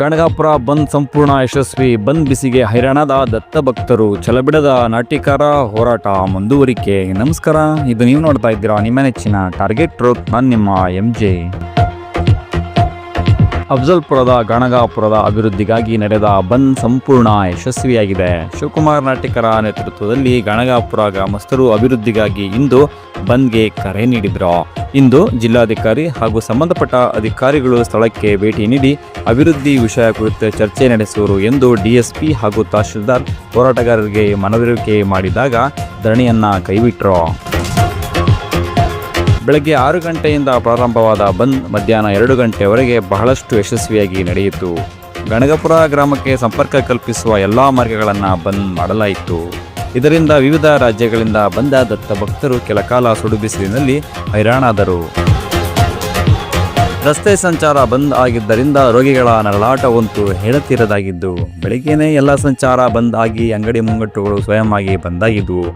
ಗಣಗಾಪುರ ಬಂದ್ ಸಂಪೂರ್ಣ ಯಶಸ್ವಿ, ಬಂದ್ ಬಿಸಿಗೆ ಹೈರಾಣದ ದತ್ತ ಭಕ್ತರು, ಛಲಬಿಡದ ನಾಟಿಕಾರ ಹೋರಾಟ ಮುಂದುವರಿಕೆ. ನಮಸ್ಕಾರ, ಇದು ನೀವು ನೋಡ್ತಾ ಇದ್ದೀರಾ ನಿಮ್ಮ ನೆಚ್ಚಿನ ಟಾರ್ಗೆಟ್ ಟ್ರೋತ್, ನಾನು ನಿಮ್ಮ ಎಂ ಜೆ ಅಫ್ಜಲ್ಪುರದ, ಗಣಗಾಪುರದ ಅಭಿವೃದ್ಧಿಗಾಗಿ ನಡೆದ ಬಂದ್ ಸಂಪೂರ್ಣ ಯಶಸ್ವಿಯಾಗಿದೆ. ಶಿವಕುಮಾರ್ ನಾಟಿಕರ ನೇತೃತ್ವದಲ್ಲಿ ಗಣಗಾಪುರ ಗ್ರಾಮಸ್ಥರು ಅಭಿವೃದ್ಧಿಗಾಗಿ ಇಂದು ಬಂದ್ಗೆ ಕರೆ ನೀಡಿದ್ರು. ಇಂದು ಜಿಲ್ಲಾಧಿಕಾರಿ ಹಾಗೂ ಸಂಬಂಧಪಟ್ಟ ಅಧಿಕಾರಿಗಳು ಸ್ಥಳಕ್ಕೆ ಭೇಟಿ ನೀಡಿ ಅಭಿವೃದ್ಧಿ ವಿಷಯ ಕುರಿತು ಚರ್ಚೆ ನಡೆಸುವರು ಎಂದು ಡಿಎಸ್ಪಿ ಹಾಗೂ ತಹಶೀಲ್ದಾರ್ ಹೋರಾಟಗಾರರಿಗೆ ಮನವರಿಕೆ ಮಾಡಿದಾಗ ಧರಣಿಯನ್ನ ಕೈಬಿಟ್ಟರು ಬೆಳಗ್ಗೆ ಆರು ಗಂಟೆಯಿಂದ ಪ್ರಾರಂಭವಾದ ಬಂದ್ ಮಧ್ಯಾಹ್ನ ಎರಡು ಗಂಟೆವರೆಗೆ ಬಹಳಷ್ಟು ಯಶಸ್ವಿಯಾಗಿ ನಡೆಯಿತು. ಗಣಗಪುರ ಗ್ರಾಮಕ್ಕೆ ಸಂಪರ್ಕ ಕಲ್ಪಿಸುವ ಎಲ್ಲ ಮಾರ್ಗಗಳನ್ನು ಬಂದ್ ಮಾಡಲಾಯಿತು. ಇದರಿಂದ ವಿವಿಧ ರಾಜ್ಯಗಳಿಂದ ಬಂದ ದತ್ತ ಭಕ್ತರು ಕೆಲಕಾಲ ಸುಡುಬಿಸಿಲಿನಲ್ಲಿ ಹೈರಾಣಾದರು. ರಸ್ತೆ ಸಂಚಾರ ಬಂದ್ ಆಗಿದ್ದರಿಂದ ರೋಗಿಗಳ ನರಳಾಟವಂತೂ ಹೇಳುತ್ತಿರದಾಗಿದ್ದು ಬೆಳಗ್ಗೆನೇ ಎಲ್ಲ ಸಂಚಾರ ಬಂದ್ ಆಗಿ ಅಂಗಡಿ ಮುಂಗಟ್ಟುಗಳು ಸ್ವಯಂ ಆಗಿ ಬಂದಾಗಿದ್ದವು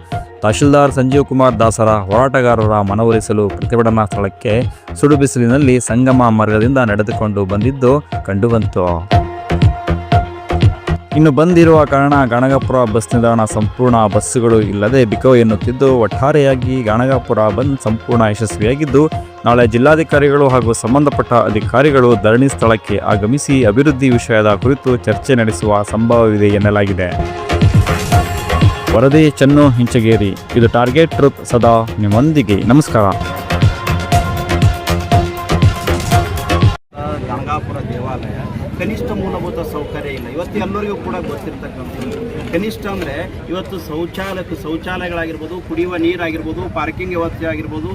ತಹಶೀಲ್ದಾರ್ ಸಂಜೀವ್ ಕುಮಾರ್ ದಾಸರ ಹೋರಾಟಗಾರರ ಮನವೊಲಿಸಲು ಪ್ರತಿಭಟನಾ ಸ್ಥಳಕ್ಕೆ ಸುಡುಬಿಸಿಲಿನಲ್ಲಿ ಸಂಗಮ ಮಾರ್ಗದಿಂದ ನಡೆದುಕೊಂಡು ಬಂದಿದ್ದು ಕಂಡುಬಂತು ಇನ್ನು ಬಂದಿರುವ ಕಾರಣ ಗಣಗಪುರ ಬಸ್ ನಿಲ್ದಾಣ ಸಂಪೂರ್ಣ ಬಸ್ಸುಗಳು ಇಲ್ಲದೆ ಬಿಕೋ ಎನ್ನುತ್ತಿದ್ದು, ಒಟ್ಟಾರೆಯಾಗಿ ಗಣಗಾಪುರ ಬಂದ್ ಸಂಪೂರ್ಣ ಯಶಸ್ವಿಯಾಗಿದ್ದು, ನಾಳೆ ಜಿಲ್ಲಾಧಿಕಾರಿಗಳು ಹಾಗೂ ಸಂಬಂಧಪಟ್ಟ ಅಧಿಕಾರಿಗಳು ಧರಣಿ ಸ್ಥಳಕ್ಕೆ ಆಗಮಿಸಿ ಅಭಿವೃದ್ಧಿ ವಿಷಯದ ಕುರಿತು ಚರ್ಚೆ ನಡೆಸುವ ಸಂಭವವಿದೆ ಎನ್ನಲಾಗಿದೆ. ವರದಿ ಚೆನ್ನು ಹಿಂಚಗೇರಿ. ಇದು ಟಾರ್ಗೆಟ್ ಟ್ರೂಪ್ ಸದಾ ನಿಮ್ಮೊಂದಿಗೆ. ನಮಸ್ಕಾರ. ಕನಿಷ್ಠ ಮೂಲಭೂತ ಸೌಕರ್ಯ ಇಲ್ಲ. ಇವತ್ತು ಎಲ್ಲರಿಗೂ ಕೂಡ ಗೊತ್ತಿರ್ತಕ್ಕಂಥದ್ದು. ಕನಿಷ್ಠ ಅಂದರೆ ಇವತ್ತು ಶೌಚಾಲಯಕ್ಕೆ ಶೌಚಾಲಯಗಳಾಗಿರ್ಬೋದು, ಕುಡಿಯುವ ನೀರಾಗಿರ್ಬೋದು ಪಾರ್ಕಿಂಗ್ ವ್ಯವಸ್ಥೆ ಆಗಿರ್ಬೋದು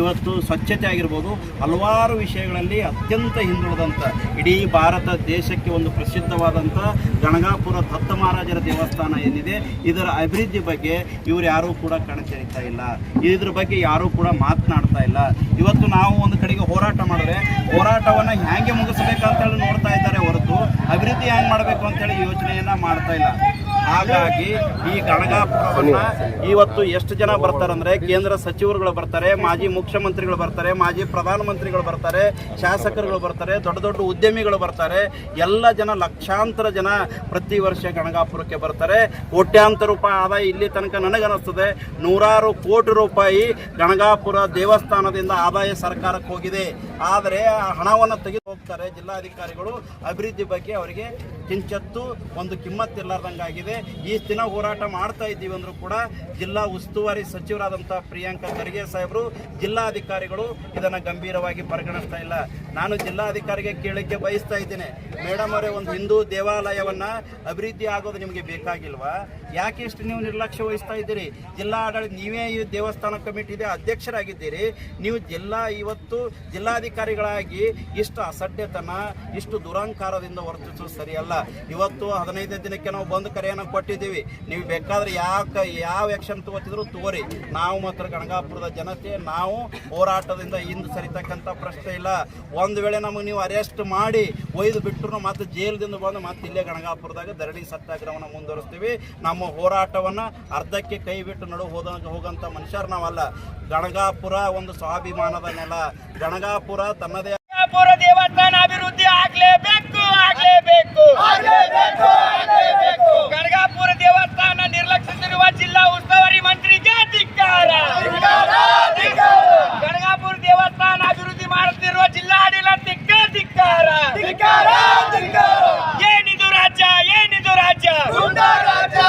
ಇವತ್ತು ಸ್ವಚ್ಛತೆ ಆಗಿರ್ಬೋದು, ಹಲವಾರು ವಿಷಯಗಳಲ್ಲಿ ಅತ್ಯಂತ ಹಿಂದುಳಿದಂಥ ಇಡೀ ಭಾರತ ದೇಶಕ್ಕೆ ಒಂದು ಪ್ರಸಿದ್ಧವಾದಂಥ ಗಣಗಾಪುರ ದತ್ತ ಮಹಾರಾಜರ ದೇವಸ್ಥಾನ ಏನಿದೆ, ಇದರ ಅಭಿವೃದ್ಧಿ ಬಗ್ಗೆ ಇವರು ಯಾರೂ ಕೂಡ ಕಣಚರಿತಾ ಇಲ್ಲ. ಇದ್ರ ಬಗ್ಗೆ ಯಾರೂ ಕೂಡ ಮಾತನಾಡ್ತಾ ಇಲ್ಲ. ಇವತ್ತು ನಾವು ಒಂದು ಕಡೆಗೆ ಹೋರಾಟ ಮಾಡಿದ್ರೆ, ಹೋರಾಟವನ್ನು ಹೇಗೆ ಮುಗಿಸ್ಬೇಕಂತೇಳಿ ನೋಡ್ತಾ ಇದ್ದಾರೆ ಹೊರತು, ಅಭಿವೃದ್ಧಿ ಹೆಂಗೆ ಮಾಡಬೇಕು ಅಂತೇಳಿ ಯೋಚನೆಯನ್ನು ಮಾಡ್ತಾ ಇಲ್ಲ. ಹಾಗಾಗಿ ಈ ಗಣಗಾಪುರವನ್ನ ಇವತ್ತು ಎಷ್ಟು ಜನ ಬರ್ತಾರಂದ್ರೆ ಕೇಂದ್ರ ಸಚಿವರುಗಳು ಬರ್ತಾರೆ ಮಾಜಿ ಮುಖ್ಯಮಂತ್ರಿಗಳು ಬರ್ತಾರೆ ಮಾಜಿ ಪ್ರಧಾನಮಂತ್ರಿಗಳು ಬರ್ತಾರೆ ಶಾಸಕರುಗಳು ಬರ್ತಾರೆ ದೊಡ್ಡ ದೊಡ್ಡ ಉದ್ಯಮಿಗಳು ಬರ್ತಾರೆ. ಎಲ್ಲ ಜನ ಲಕ್ಷಾಂತರ ಜನ ಪ್ರತಿ ವರ್ಷ ಗಣಗಾಪುರಕ್ಕೆ ಬರ್ತಾರೆ. ಕೋಟ್ಯಾಂತರ ರೂಪಾಯಿ ಆದಾಯ ಇಲ್ಲಿ ತನಕ ನನಗನ್ನಿಸ್ತದೆ. ನೂರಾರು ಕೋಟಿ ರೂಪಾಯಿ ಗಣಗಾಪುರ ದೇವಸ್ಥಾನದಿಂದ ಆದಾಯ ಸರ್ಕಾರಕ್ಕೆ ಹೋಗಿದೆ. ಆದರೆ ಆ ಹಣವನ್ನು ತೆಗೆದು ಹೋಗ್ತಾರೆ ಜಿಲ್ಲಾಧಿಕಾರಿಗಳು. ಅಭಿವೃದ್ಧಿ ಬಗ್ಗೆ ಅವರಿಗೆ ಕಿಂಚತ್ತು ಒಂದು ಕಿಮ್ಮತ್ತಿಲ್ಲಾರ್ದಂಗಾಗಿದೆ ಈ ದಿನ ಹೋರಾಟ ಮಾಡ್ತಾ ಇದ್ದೀವಿ ಅಂದರೂ ಕೂಡ ಜಿಲ್ಲಾ ಉಸ್ತುವಾರಿ ಸಚಿವರಾದಂಥ ಪ್ರಿಯಾಂಕಾ ಖರ್ಗೆ ಸಾಹೇಬರು, ಜಿಲ್ಲಾಧಿಕಾರಿಗಳು ಇದನ್ನು ಗಂಭೀರವಾಗಿ ಪರಿಗಣಿಸ್ತಾ ಇಲ್ಲ. ನಾನು ಜಿಲ್ಲಾಧಿಕಾರಿಗೆ ಕೇಳಕ್ಕೆ ಬಯಸ್ತಾ ಇದ್ದೇನೆ. ಮೇಡಮ್ ಅವರೇ, ಒಂದು ಹಿಂದೂ ದೇವಾಲಯವನ್ನ ಅಭಿವೃದ್ಧಿ ಆಗೋದು ನಿಮಗೆ ಬೇಕಾಗಿಲ್ವಾ? ಯಾಕೆ ಇಷ್ಟು ನೀವು ನಿರ್ಲಕ್ಷ್ಯ ವಹಿಸ್ತಾ ಇದ್ದೀರಿ? ಜಿಲ್ಲಾ ಆಡಳಿತ ನೀವೇ ಈ ದೇವಸ್ಥಾನ ಕಮಿಟಿದೆ ಅಧ್ಯಕ್ಷರಾಗಿದ್ದೀರಿ. ನೀವು ಜಿಲ್ಲಾ ಇವತ್ತು ಜಿಲ್ಲಾಧಿಕಾರಿಗಳಾಗಿ ಇಷ್ಟು ಅಸಡ್ಡೆತನ, ಇಷ್ಟು ದುರಂಕಾರದಿಂದ ವರ್ತಿಸೋದು ಸರಿಯಲ್ಲ. ಇವತ್ತು ಹದಿನೈದನೇ ದಿನಕ್ಕೆ ನಾವು ಬಂದು ಕರೆಯನ್ನು ಕೊಟ್ಟಿದ್ದೀವಿ. ನೀವು ಬೇಕಾದ್ರೆ ಯಾಕೆ, ಯಾವ ಆ್ಯಕ್ಷನ್ ತಗೋತಿದ್ರು ತಗೋರಿ. ನಾವು ಮಾತ್ರ ಗಣಗಾಪುರದ ಜನತೆ, ನಾವು ಹೋರಾಟದಿಂದ ಹಿಂದೆ ಸರಿತಕ್ಕಂಥ ಪ್ರಶ್ನೆ ಇಲ್ಲ. ಒಂದು ವೇಳೆ ನಮಗೆ ನೀವು ಅರೆಸ್ಟ್ ಮಾಡಿ ಒಯ್ದು ಬಿಟ್ಟರು ಮತ್ತೆ ಜೈಲದಿಂದ ಬಂದು ಮತ್ತೆ ಇಲ್ಲೇ ಗಣಗಾಪುರದಾಗ ಧರಣಿ ಸತ್ಯಾಗ್ರಹವನ್ನು ಮುಂದುವರಿಸ್ತೀವಿ. ನಮ್ಮ ಹೋರಾಟವನ್ನು ಅರ್ಧಕ್ಕೆ ಕೈ ಬಿಟ್ಟು ನಡು ಹೋದ ಹೋಗಂಥ ಮನುಷ್ಯರು ನಾವಲ್ಲ. ಗಣಗಾಪುರ ಒಂದು ಸ್ವಾಭಿಮಾನದ ನೆಲ. ಗಣಗಾಪುರ ತನ್ನದೇ ಗಣಗಾಪುರ ದೇವಸ್ಥಾನ ಅಭಿವೃದ್ಧಿ ಆಗ್ಲೇಬೇಕು ಆಗ್ಲೇಬೇಕು. ಗಣಗಾಪುರ ದೇವಸ್ಥಾನ ನಿರ್ಲಕ್ಷಿಸಿರುವ ಜಿಲ್ಲಾ ಏನಿದು ರಾಜ್ಯ ಏನಿದು ರಾಜ್ಯ? ರಾಜ್ಯ